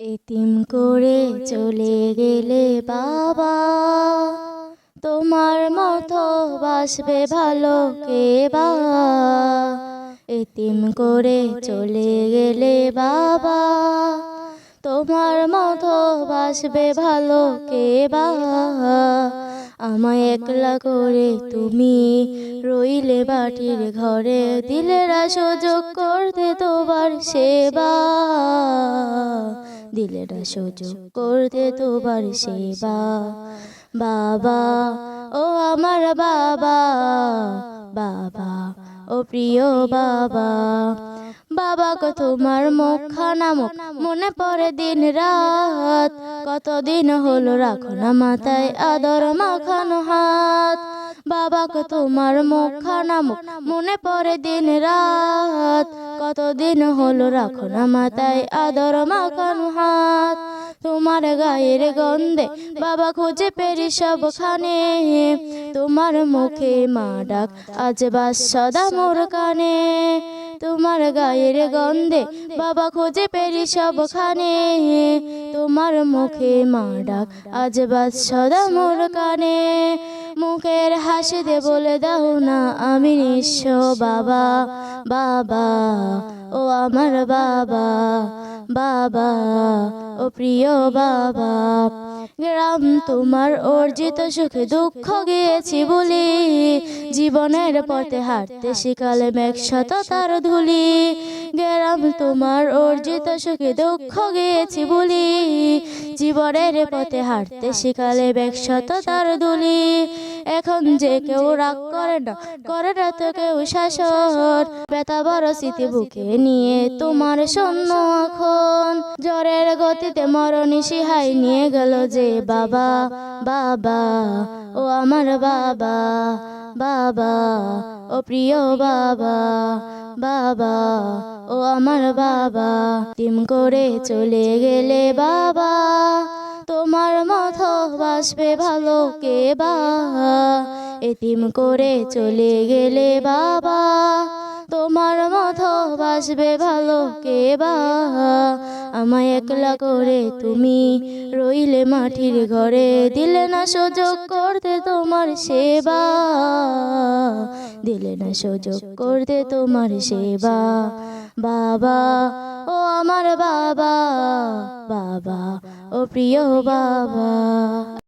এতিম করে চলে গেলে বাবা, তোমার মতো বাসবে ভালো কে বা? এতিম করে চলে গেলে বাবা, তোমার মতো বাসবে ভালো কে বা? আমায় একলা করে তুমি রইলে বাটির ঘরে, দিলেরা সুযোগ করতে তোমার সেবা। দিলেরা সুযোগ করতে তোমার সেবা। বাবা ও আমার বাবা। বাবা ও প্রিয় বাবা। বাবা গো তোমার মুখখানা মুখ মনে পড়ে দিন রাত। কতদিন হলো রাখো না মাথায় আদর মাখানো হাত। বাবা গো তোমার মুখখানা মুখ মনে পড়ে দিন রাত। কতদিন হলো রাখো না মাথায় আদর মাখানো হাত। তোমার গায়ের গন্ধে বাবা খুঁজে পেরি সবখানে। তোমার মুখে মা ডাক, আজ বাস সদা মোর কানে। তোমার গায়ের গন্ধে বাবা খুঁজে পেরি সবখানে। তোমার মুখে মা ডাক, আজ বাস সদা মোর কানে। মুখের হাসি দে বলে দাও না আমি নিঃস্ব বাবা বাবা ও আমার বাবা। বাবা ও প্রিয় বাবা, গ্রাম তোমার অর্জিত সুখে দুঃখ গিয়েছি বলি। জীবনের পথে হাঁটতে শিখালে মেঘ তার ধুলি। গ্রাম তোমার অর্জিত সুখে দুঃখ গিয়েছি বলি। জীবনের পথে হাঁটতে শিখালে শত তার ধুলি। এখন যে কেউ রাগ করে না করে না তো কেউ শাসন। ব্যথা বড় স্মৃতি বুকে নিয়ে তোমার শূন্য এখন জ্বরের গতিতে মরণী সিহাই নিয়ে গেল যে বাবা বাবা। ও আমার বাবা বাবা ও প্রিয় বাবা বাবা ও আমার বাবা তিম করে চলে গেলে বাবা। তোমার বাসবে ভালো কে বা। এতিম করে চলে গেলে বাবা, তোমার মতো বাসবে ভালো কে বা। আমায় একলা করে তুমি রইলে মাটির ঘরে, দিলে না সুযোগ করতে তোমার সেবা। দিলে না সুযোগ করতে তোমার সেবা। বাবা, ও আমার বাবা বাবা ও প্রিয় বাবা।